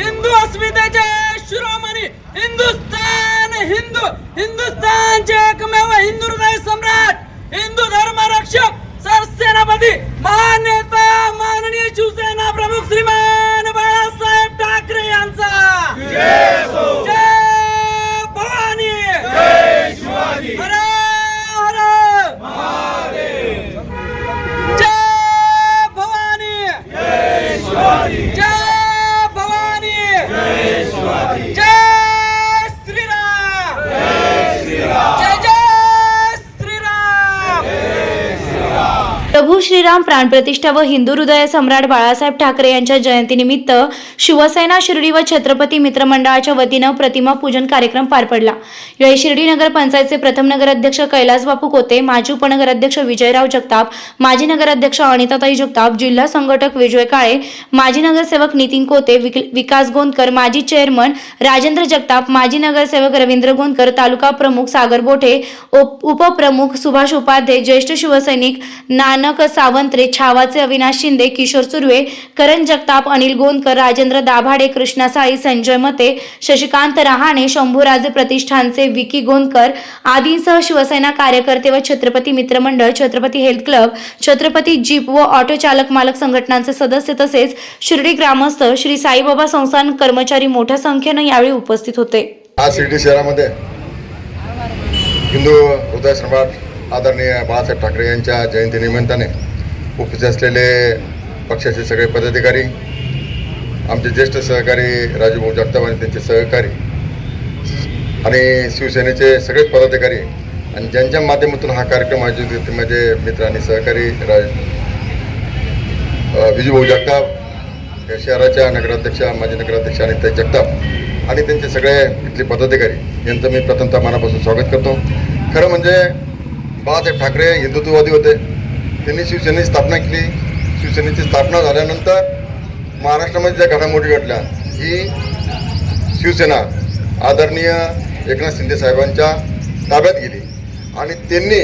हिंदू अस्मितेचे शिरोमणी हिंदुस्तान हिंदू हिंदुस्तानचे एकमेव हिंदू हृदय सम्राट हिंदू धर्म रक्षक सरसेनापती महान श्रीराम प्राणप्रतिष्ठा व हिंदू हृदय सम्राट बाळासाहेब ठाकरे यांच्या जयंतीनिमित्त शिवसेना शिर्डी व छत्रपती मित्रमंडळाच्या वतीनं प्रतिमा पूजन कार्यक्रम पार पडला. यावेळी शिर्डी नगर पंचायतचे प्रथम नगराध्यक्ष कैलास बापू कोते माजी उपनगराध्यक्ष विजयराव जगताप माजी नगराध्यक्ष अनिताताई जगताप जिल्हा संघटक विजय काळे माजी नगरसेवक नितीन कोते विकास गोंदकर माजी चेअरमन राजेंद्र जगताप माजी नगरसेवक रवींद्र गोंदकर तालुका प्रमुख सागर बोठे उपप्रमुख सुभाष उपाध्ये ज्येष्ठ शिवसैनिक नानक सावंत्रे छावाचे अविनाश शिंदे किशोर सुर्वे करण जगताप अनिल गोंदकर राजेंद्र दाभाडे कृष्णा साळी संजय मते शशिकांत रहाणे शंभूराजे प्रतिष्ठानचे विकी गोंदकर आदींसह शिवसेना कार्यकर्ते व छत्रपती मित्रमंडळ Chhatrapati health club Chhatrapati jeep व ऑटो चालक मालक संघटनांचे सदस्य तसेच शिर्डी ग्रामस्थ श्री साईबाबा संस्थान कर्मचारी मोठ्या संख्येनं यावेळी उपस्थित होते. आज शिर्डी शहरामध्ये हिंदू हृदय सम्राट आदरणीय बाळासाहेब ठाकरे यांच्या जयंतीनिमित्ताने उपस्थित असलेले पक्षाचे सगळे पदाधिकारी आमचे ज्येष्ठ सहकारी राजूभाऊ जगताप आणि त्यांचे सहकारी आणि शिवसेनेचे सगळेच पदाधिकारी आणि ज्यांच्या माध्यमातून हा कार्यक्रम आयोजित म्हणजे माझे मित्र आणि सहकारी राज विजूभाऊ जगताप या शहराच्या नगराध्यक्षा माजी नगराध्यक्ष आणि ते जगताप आणि त्यांचे सगळे इथले पदाधिकारी यांचं मी प्रथमतः मनापासून स्वागत करतो. खरं म्हणजे बाळासाहेब ठाकरे हिंदुत्ववादी होते. त्यांनी शिवसेनेची स्थापना केली. शिवसेनेची स्थापना झाल्यानंतर महाराष्ट्रामध्ये ज्या घडामोडी घडल्या ही शिवसेना आदरणीय एकनाथ शिंदे साहेबांच्या ताब्यात गेली. आणि त्यांनी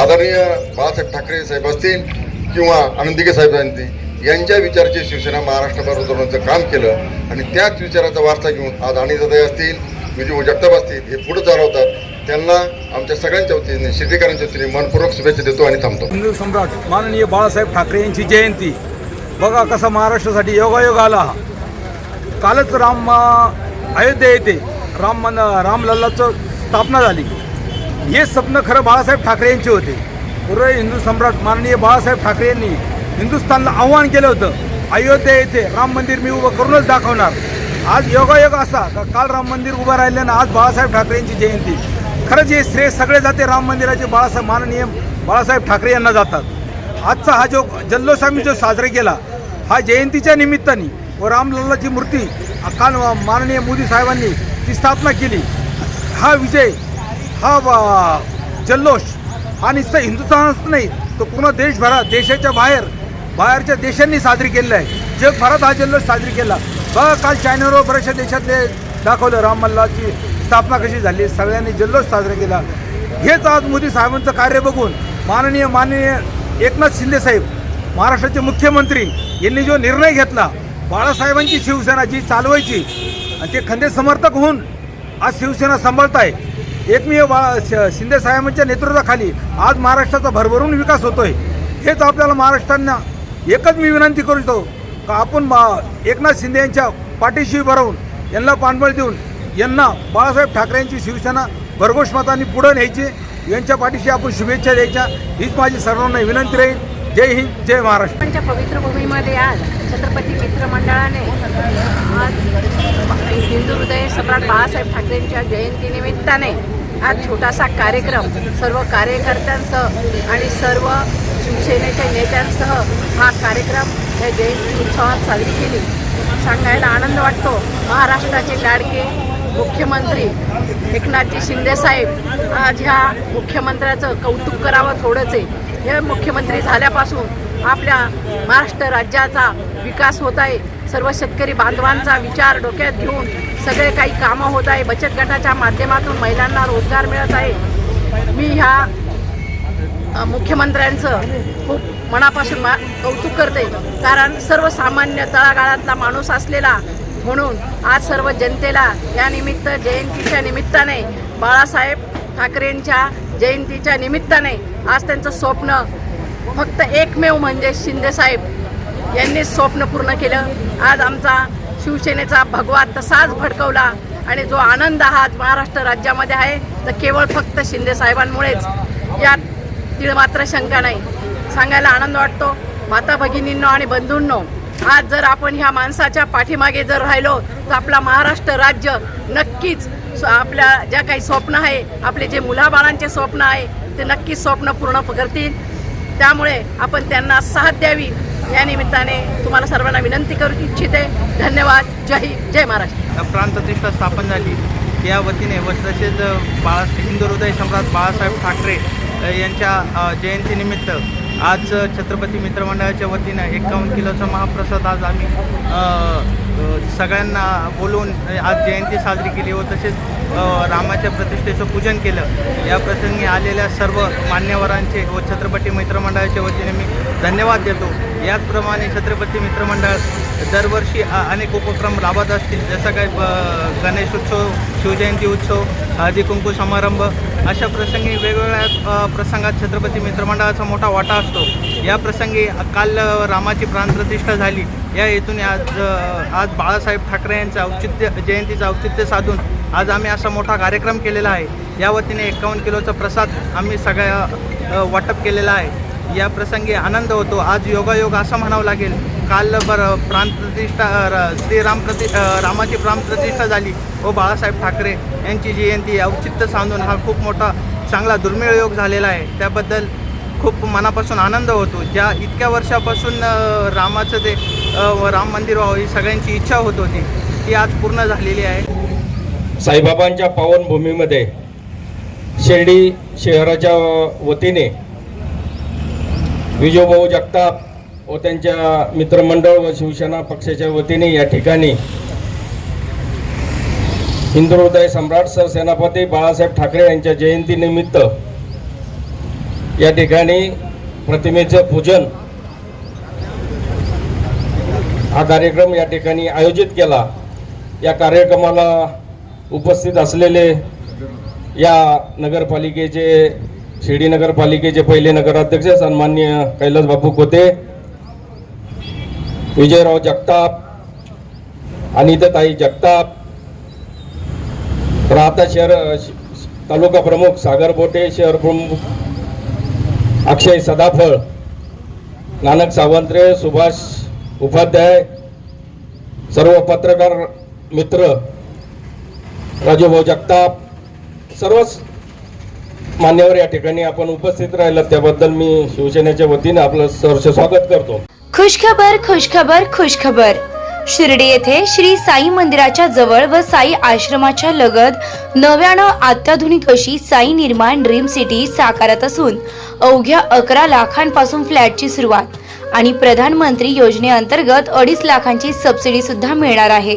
आदरणीय बाळासाहेब ठाकरे साहेब असतील किंवा आनंदिके साहेबांनी यांच्या विचाराची शिवसेना महाराष्ट्रभर उतरवण्याचं काम केलं. आणि त्याच विचाराचा वारसा घेऊन आज अनिताताई असतील विजय जगताप असतील हे पुढे चालवतात. त्यांना आमच्या सगळ्यांच्या वतीने शिर्डीकरांच्या वतीने मनपूर्वक शुभेच्छा देतो आणि थांबतो. हिंदू सम्राट माननीय बाळासाहेब ठाकरे यांची जयंती. बघा कसा महाराष्ट्रासाठी योगायोग आला कालच राम अयोध्या येथे राम मन रामलल्लाचं स्थापना झाली. हे स्वप्न खरं बाळासाहेब ठाकरे यांचे होते. पूर्व हिंदू सम्राट माननीय बाळासाहेब ठाकरे यांनी हिंदुस्थानला आव्हान केलं होतं. अयोध्या येथे राम मंदिर मी उभं करूनच दाखवणार. आज योगायोग असा का काल राम मंदिर उभं राहिल्यानं आज बाळासाहेब ठाकरे यांची जयंती. खरंच हे श्रेय सगळे जाते राम मंदिराचे बाळासाहेब माननीय बाळासाहेब ठाकरे यांना जातात. आजचा हा जो जल्लोष आम्ही जो साजरा केला हा जयंतीच्या निमित्ताने व रामलल्लाची मूर्ती काल माननीय मोदी साहेबांनी ती स्थापना केली. हा विजय हा जल्लोष हा नुसतं हिंदुस्थानच नाही तो पूर्ण देशभरात देशाच्या बाहेर बाहेरच्या देशांनी साजरी केलेला आहे. जगभरात हा जल्लोष साजरी केला. बघा काल चायनावर बऱ्याचशा देशातले दाखवलं राममल्लाची स्थापना कशी झाली सगळ्यांनी जल्लोष साजरा केला. हेच आज मोदी साहेबांचं कार्य बघून माननीय माननीय एकनाथ शिंदे साहेब महाराष्ट्राचे मुख्यमंत्री यांनी जो निर्णय घेतला बाळासाहेबांची शिवसेना जी चालवायची आणि ते खंदे समर्थक होऊन आज शिवसेना सांभाळत आहे एकमेव बा श- शिंदे साहेबांच्या नेतृत्वाखाली आज महाराष्ट्राचा भरभरून विकास होतोय. हेच आपल्याला महाराष्ट्रांना एकच मी विनंती करतो का आपण एकनाथ शिंदे यांच्या पाठीशी भरवून यांना पाणबळ देऊन यांना बाळासाहेब ठाकरेंची शिवसेना भरघोष मतांनी पुढं न्यायची. यांच्या पाठीशी आपण शुभेच्छा द्यायच्या. हीच माझी सर्वांना विनंती राहील. जय हिंद जय महाराष्ट्र. त्यांच्या पवित्र भूमीमध्ये आज छत्रपती मित्रमंडळाने आज हिंदू हृदय सम्राट बाळासाहेब ठाकरेंच्या जयंतीनिमित्ताने आज छोटासा कार्यक्रम सर्व कार्यकर्त्यांसह आणि सर्व शिवसेनेच्या नेत्यांसह हा कार्यक्रम या जयंती उत्सवात साजरी केली. सांगायला आनंद वाटतो. महाराष्ट्राचे लाडके मुख्यमंत्री एकनाथजी शिंदेसाहेब आज ह्या मुख्यमंत्र्याचं कौतुक करावं थोडंच आहे. हे मुख्यमंत्री झाल्यापासून आपल्या महाराष्ट्र राज्याचा विकास होत आहे. सर्व शेतकरी बांधवांचा विचार डोक्यात घेऊन सगळे काही कामं होत आहे. बचत गटाच्या माध्यमातून महिलांना रोजगार मिळत आहे. मी ह्या मुख्यमंत्र्यांचं खूप मनापासून मा कौतुक करते. कारण सर्वसामान्य तळागाळातला माणूस असलेला म्हणून आज सर्व जनतेला या निमित्त जयंतीच्या निमित्ताने बाळासाहेब ठाकरेंच्या जयंतीच्या निमित्ताने आज त्यांचं स्वप्न फक्त एकमेव म्हणजे शिंदेसाहेब यांनी स्वप्न पूर्ण केलं. आज आमचा शिवसेनेचा भगवा तसाच भडकवला आणि जो आनंद हा आज महाराष्ट्र राज्यामध्ये आहे तर केवळ फक्त शिंदे साहेबांमुळेच. यात तिळमात्र शंका नाही. सांगायला आनंद वाटतो. माता भगिनींनो आणि बंधूंनो आज जर आपण ह्या माणसाच्या पाठीमागे जर राहिलो तर आपला महाराष्ट्र राज्य नक्कीच आपल्या ज्या काही स्वप्न आहे आपले जे मुलाबाळांचे स्वप्न आहे ते नक्कीच स्वप्न पूर्ण करतील. त्यामुळे आपण त्यांना साथ द्यावी. या निमित्ताने तुम्हाला सर्वांना विनंती करू इच्छिते. धन्यवाद. जय हिंद. जय महाराष्ट्र. प्राणप्रतिष्ठा स्थापन झाली. या वतीने व तसेच बाळा हिंदू हृदय सम्राट बाळासाहेब ठाकरे यांच्या जयंतीनिमित्त आज छत्रपती मित्रमंडळाच्या वतीनं एकावन्न किलोचा महाप्रसाद आज आम्ही सगळ्यांना बोलवून आज जयंती साजरी केली व तसेच रामाच्या प्रतिष्ठेचं पूजन केलं. या प्रसंगी आलेल्या सर्व मान्यवरांचे व छत्रपती मित्रमंडळाच्या वतीने मी धन्यवाद देतो. याचप्रमाणे छत्रपती मित्रमंडळ दरवर्षी अनेक उपक्रम राबत असतील. जसं काय ब- गणेश उत्सव शिवजयंती उत्सव हळदी कुंकू समारंभ अशा प्रसंगी वेगवेगळ्या प्रसंगात छत्रपती मित्रमंडळाचा मोठा वाटा असतो. या प्रसंगी काल रामाची प्राणप्रतिष्ठा झाली. या हेतून आज आज बाळासाहेब ठाकरे यांचं औचित्य जयंतीचं औचित्य साधून आज आम्ही असा मोठा कार्यक्रम केलेला आहे. या वतीने एकावन्न किलोचा प्रसाद आम्ही सगळ्या वाटप केलेला आहे. या प्रसंगी आनंद होतो. आज योगायोग असं म्हणावं लागेल. काल बरं प्राणप्रतिष्ठा र- श्रीराम प्रति रामाची रामाची प्राणप्रतिष्ठा झाली. व बाळासाहेब ठाकरे यांची जयंती औचित्य साधून हा खूप मोठा चांगला दुर्मिळ योग झालेला आहे. त्याबद्दल खूप मनापासून आनंद होतो. ज्या इतक्या वर्षापासून रामाचं ते राम मंदिर व्हावं ही सगळ्यांची इच्छा होत होती ती आज पूर्ण झालेली आहे. साईबाबांच्या पावनभूमीमध्ये शिर्डी शहराच्या वतीने विजयभाऊ जगताप व त्यांच्या मित्रमंडळ व शिवसेना पक्षाच्या वतीने या ठिकाणी हिंदू सम्राट सम्राट सरसेनापती बाळासाहेब ठाकरे यांच्या जयंतीनिमित्त या ठिकाणी प्रतिमेचं पूजन हा कार्यक्रम या ठिकाणी आयोजित केला. या कार्यक्रमाला उपस्थित असलेले या नगरपालिकेचे शिर्डी नगरपालिकेचे पहिले नगराध्यक्ष सन्मान्य कैलास बापू कोते विजयराव जगताप अनिताताई जगताप राहता शहर तालुका प्रमुख सागर बोटे शहर प्रमुख अक्षय सदाफळ नानक सावंत्रे सुभाष उपाध्याय सर्व पत्रकार मित्र राजूभाऊ जगताप सर्वच मान्यवर या ठिकाणी आपण उपस्थित राहिलात. त्याबद्दल मी शिवसेनेच्या वतीने आपलं सहर्ष स्वागत करतो. खुशखबर खुशखबर खुशखबर. शिर्डी येथे श्री साई मंदिराच्या जवळ व साई आश्रमाच्या लगत नव्यानं अत्याधुनिक अशी साई निर्माण ड्रीम सिटी साकारत असून अवघ्या अकरा लाखांपासून फ्लॅटची सुरुवात आणि प्रधानमंत्री योजनेअंतर्गत अडीच लाखांची सबसिडी सुद्धा मिळणार आहे.